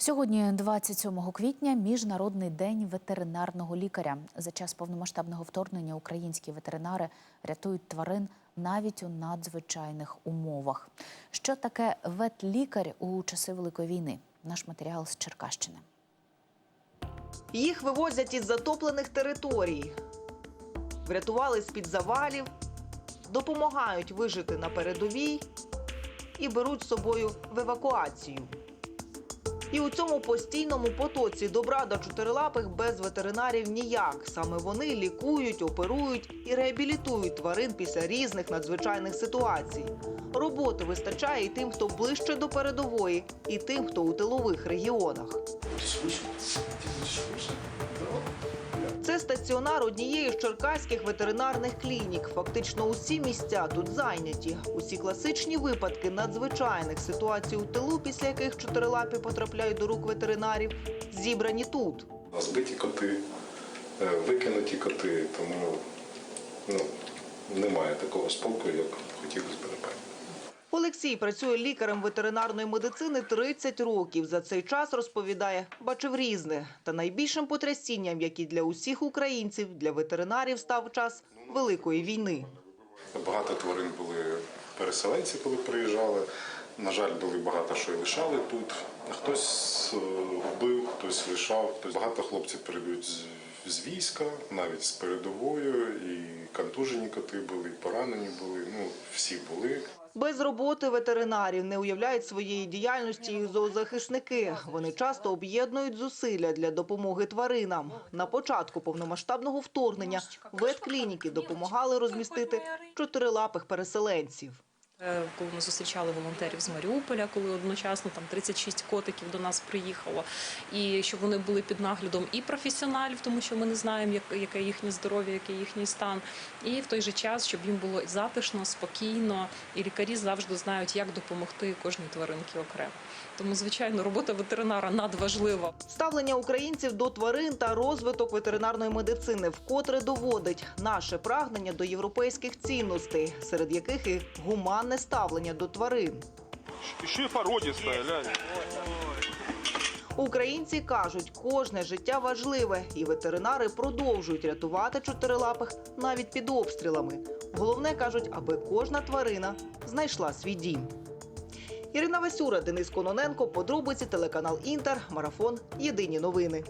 Сьогодні, 27 квітня, міжнародний день ветеринарного лікаря. За час повномасштабного вторгнення українські ветеринари рятують тварин навіть у надзвичайних умовах. Що таке ветлікар у часи великої війни? Наш матеріал з Черкащини. Їх вивозять із затоплених територій, врятували з-під завалів, допомагають вижити на передовій і беруть з собою в евакуацію. І у цьому постійному потоці добра до чотирилапих без ветеринарів ніяк. Саме вони лікують, оперують і реабілітують тварин після різних надзвичайних ситуацій. Роботи вистачає і тим, хто ближче до передової, і тим, хто у тилових регіонах. Стаціонар однієї з черкаських ветеринарних клінік. Фактично усі місця тут зайняті. Усі класичні випадки надзвичайних ситуацій у тилу, після яких чотирилапі потрапляють до рук ветеринарів, зібрані тут. Збиті коти, е, викинуті коти, тому ну, немає такого спокою, як хотілося б. Олексій працює лікарем ветеринарної медицини 30 років. За цей час розповідає, бачив різне. Та найбільшим потрясінням, як і для усіх українців, для ветеринарів став час великої війни. Багато тварин були переселенці, коли приїжджали. На жаль, були багато що і лишали тут. Хтось е, вбив, хтось лишав, багато хлопців передають з, війська, навіть з передовою, і контужені коти були, і поранені були. Ну всі були. Без роботи ветеринарів не уявляють своєї діяльності і зоозахисники. Вони часто об'єднують зусилля для допомоги тваринам. На початку повномасштабного вторгнення ветклініки допомагали розмістити чотирилапих переселенців. Е, Коли ми зустрічали волонтерів з Маріуполя, коли одночасно там 36 котиків до нас приїхало, і щоб вони були під наглядом і професіоналів, тому що ми не знаємо, як, яке їхнє здоров'я, який їхній стан, і в той же час, щоб їм було затишно, спокійно, і лікарі завжди знають, як допомогти кожній тваринці окремо. Тому, звичайно, робота ветеринара надважлива. Ставлення українців до тварин та розвиток ветеринарної медицини вкотре доводить наше прагнення до європейських цінностей, серед яких і гуманне ставлення до тварин. Еще и породистая, глянь. Українці кажуть, кожне життя важливе, і ветеринари продовжують рятувати чотирилапих навіть під обстрілами. Головне кажуть, аби кожна тварина знайшла свій дім. Ірина Васюра, Денис Кононенко, подробиці телеканал Інтер, марафон. Єдині новини.